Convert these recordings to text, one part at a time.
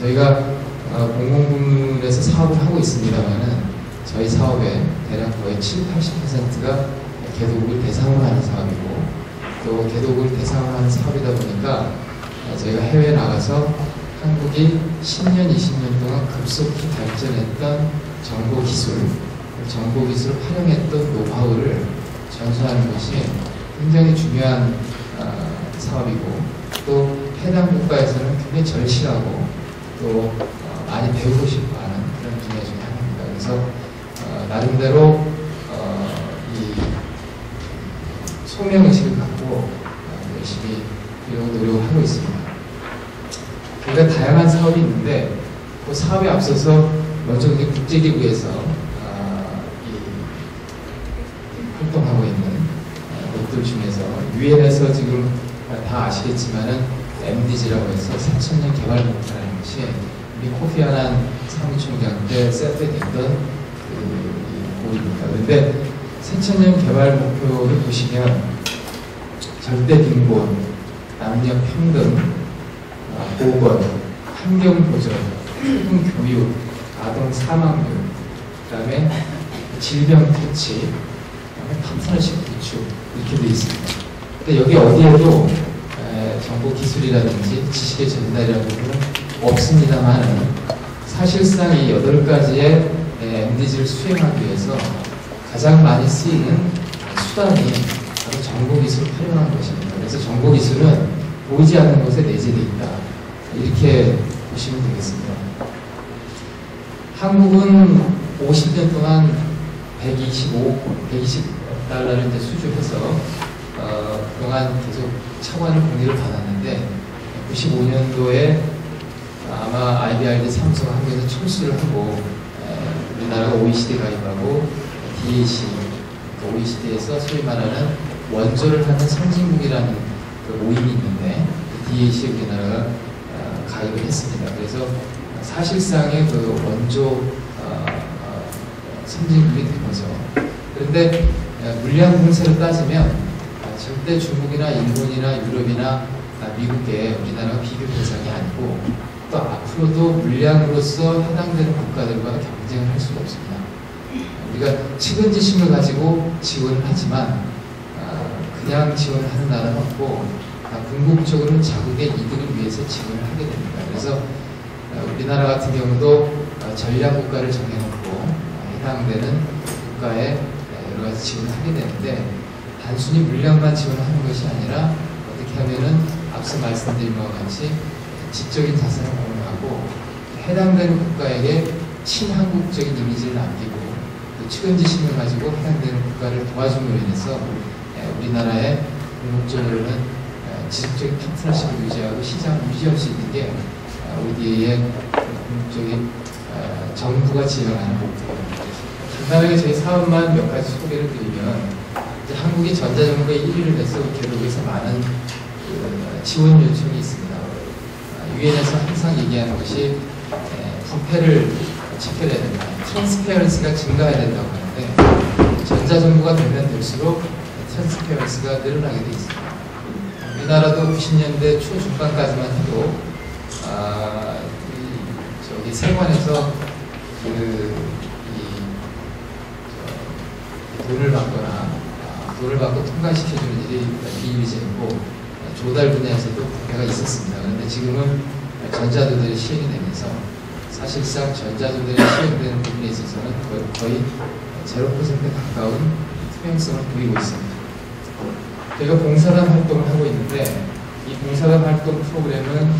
저희가 어, 공공부문에서 사업을 하고 있습니다만은 저희 사업의 대략 거의 7, 80%가 개도국을 대상으로 하는 사업이고 또 개도국을 대상으로 하는 사업이다 보니까 어, 저희가 해외에 나가서 한국이 10년, 20년 동안 급속히 발전했던 정보 기술, 정보 기술을 활용했던 노하우를 전수하는 것이 굉장히 중요한 어, 사업이고 또 해당 국가에서는 굉장히 절실하고 또 어, 많이 배우고 싶어 하는 그런 분야 중에 하나입니다. 그래서 어, 나름대로 어, 이 소명의식을 갖고 어, 열심히 이런 노력을 하고 있습니다. 저희가 다양한 사업이 있는데 그 사업에 앞서서 먼저 국제기구에서 활동하고 있는 어, 곳들 중에서 유엔에서 지금 다 아시겠지만은 MDG라고 해서 4천년 개발 목표라는 코피 아난 사무총장 때 세트됐던 그 고입니다. 그런데 새천년 개발 목표를 보시면 절대 빈곤, 남녀 평등, 아, 보건, 환경 보전, 평등 교육, 아동 사망률, 그다음에 질병 퇴치, 그다음에 파트너십 구축 이렇게 되어 있습니다. 근데 여기 어디에도 에, 정보 기술이라든지 지식의 전달이라는 부분은 없습니다만 사실상 이 여덟 가지의 MDG를 수행하기 위해서 가장 많이 쓰이는 수단이 바로 정보 기술을 활용하는 것입니다. 그래서 정보 기술은 보이지 않는 곳에 내재되어 있다. 이렇게 보시면 되겠습니다. 한국은 50년 동안 125, 120달러를 이제 수주해서 어, 그동안 계속 차관을 공개를 받았는데 95년도에 아마 IBRD 삼성 한국에서 철수를 하고 에, 우리나라가 OECD 가입하고 DAC, 그 OECD에서 소위 말하는 원조를 하는 선진국이라는 그 모임이 있는데 그 DAC에 우리나라가 어, 가입을 했습니다. 그래서 사실상의 그 원조 어, 어, 선진국이 된 거죠. 그런데 에, 물량 공세를 따지면 아, 절대 중국이나 일본이나 유럽이나 아, 미국에 우리나라가 비교 대상이 아니고 또 앞으로도 물량으로서 해당되는 국가들과 경쟁을 할 수가 없습니다. 우리가 측은지심을 가지고 지원을 하지만 아, 그냥 지원을 하는 나라는 없고 아, 궁극적으로는 자국의 이득을 위해서 지원을 하게 됩니다. 그래서 아, 우리나라 같은 경우도 전략 국가를 정해놓고 해당되는 국가에 여러 가지 지원을 하게 되는데 단순히 물량만 지원하는 것이 아니라 어떻게 하면은 앞서 말씀드린 것과 같이 지적인 자산을 공유하고 해당되는 국가에게 친한국적인 이미지를 남기고 또 측은지심을 가지고 해당되는 국가를 도와줌으로 인해서 우리나라의 궁극적으로는 지속적인 파트너십을 유지하고 시장을 유지할 수 있는 게 우리의 궁극적인 정부가 지향하는 목표입니다. 간단하게 저희 사업만 몇 가지 소개를 드리면 한국이 전자정부의 1위를 해서 개도국에서 많은 그 지원 요청이 있습니다. 유엔에서 항상 얘기하는 것이 부패를 지켜야 된다. 트랜스페어런스가 증가해야 된다고 하는데 전자정부가 되면 될수록 트랜스페어런스가 늘어나게 돼 있습니다. 우리나라도 90년대 초중반까지만 해도 아, 이, 저기 세관에서 그, 이, 저, 돈을 받거나 아, 돈을 받고 통과시켜주는 일이 비일비재했고 조달 분야에서도 부패가 있었습니다. 그런데 지금은 전자도들이 시행이 되면서 사실상 전자도들이 시행되는 부분에 있어서는 거의 0%에 가까운 투명성을 보이고 있습니다. 저희가 봉사단 활동을 하고 있는데 이 봉사단 활동 프로그램은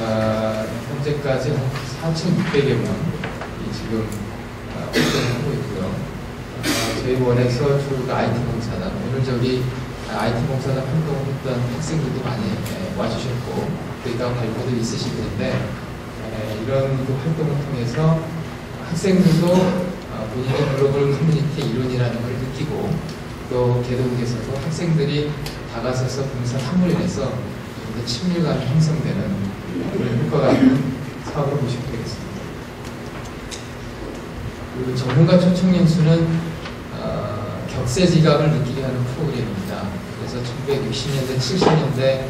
어, 현재까지 4,600여 명이 지금 어, 활동을 하고 있고요. 어, 저희 원에서 주 IT 봉사단 오늘 저기 IT 봉사단 활동을 했던 학생들도 많이 예, 와주셨고 또 이따가 발표도 있으실 텐데 예, 이런 활동을 통해서 학생들도 어, 본인의 글로벌 커뮤니티 이론이라는 걸 느끼고 또 개동국에서도 학생들이 다가서서 봉사 함으로 인해서 좀더 친밀감이 형성되는 그런 효과가 있는 사업을 보시면 되겠습니다. 그리고 전문가 초청 연수는 어, 격세 지감을 느끼게 하는 프로그램입니다. 그래서 1960년대, 70년대,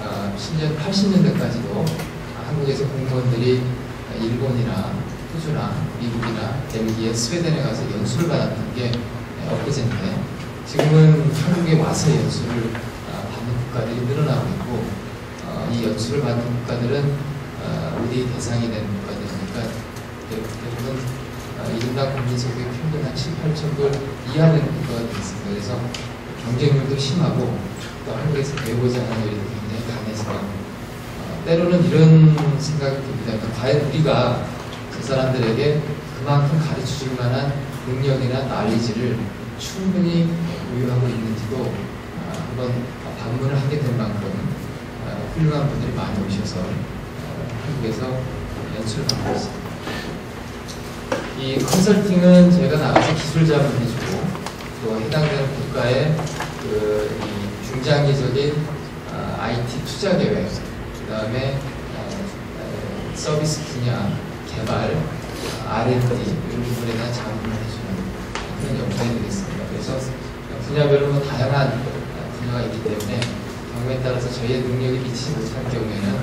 어, 10년, 80년대까지도 한국 한국에서 공무원들이 일본이나 호주나 미국이나 벨기에, 스웨덴에 가서 연수를 받았던 게 엊그제인데 지금은 한국에 와서 연수를 아, 받는 국가들이 늘어나고 있고 어, 이 연수를 받는 국가들은 어, 우리 대상이 되는 국가들이니까 대부분 어, 1 인당 국민 소득의 평균 한 7, 8천 불 이하는 국가가 되겠습니다. 그래서 경쟁률도 심하고 또 한국에서 배우고자 하는 일도 굉장히 강해서 어, 때로는 이런 생각이 듭니다. 그러니까 과연 우리가 그 사람들에게 그만큼 가르쳐 줄 만한 능력이나 난리지를 충분히 보유하고 있는지도 아, 한번 방문을 하게 될 만큼 아, 훌륭한 분들이 많이 오셔서 어, 한국에서 연수를 받고 있습니다. 이 컨설팅은 제가 나가서 기술 자문해주고 또 해당되는 국가의 그이 중장기적인 아, IT 투자 계획, 그 다음에 아, 서비스 분야 개발, 아, R&D 이런 부분에 대한 자문을 해주는 그런 역할이 되겠습니다. 그래서 분야별로 뭐 다양한 분야가 있기 때문에 경우에 따라서 저희의 능력이 미치지 못할 경우에는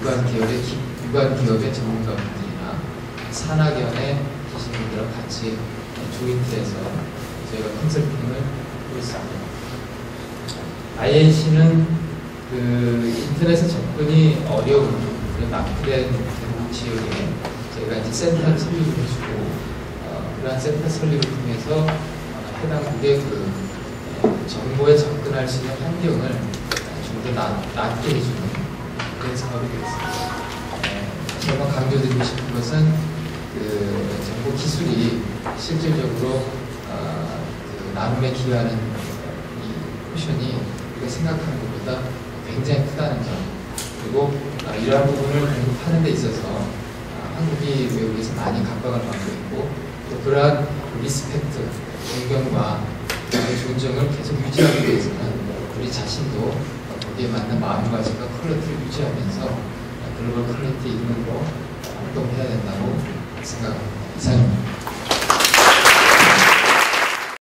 유관 기업의 기- 유관 기업의 전문가분들이나 산학연에 계신 분들과 같이 조인트해서 저희가 컨설팅을 하고 있습니다. INC는 그 인터넷에 접근이 어려운 그런 낙후된 지역에 저희가 이제 센터를 설립을 해주고 어, 그러한 센터 설립을 통해서 어, 해당국의 그 어, 정보에 접근할 수 있는 환경을 좀 더 낮게 해주는 그런 사업이 되겠습니다. 어, 다시 한번 강조드리고 싶은 것은 그 정보 기술이 실질적으로 어, 그 나눔에 기여하는 이 포션이 우리가 생각하는 것보다 굉장히 크다는 점. 그리고 아, 이러한 부분을 공급하는 데 있어서 아, 한국이 외국에서 많이 각광을 받고 있고 또 그러한 리스펙트, 존경과 존중을 계속 유지하기 위해서는 우리 자신도 거기에 맞는 마음가짐과 퀄리티를 유지하면서 글로벌 퀄리티 이름으로 활동해야 된다고 생각합니다. 이상입니다.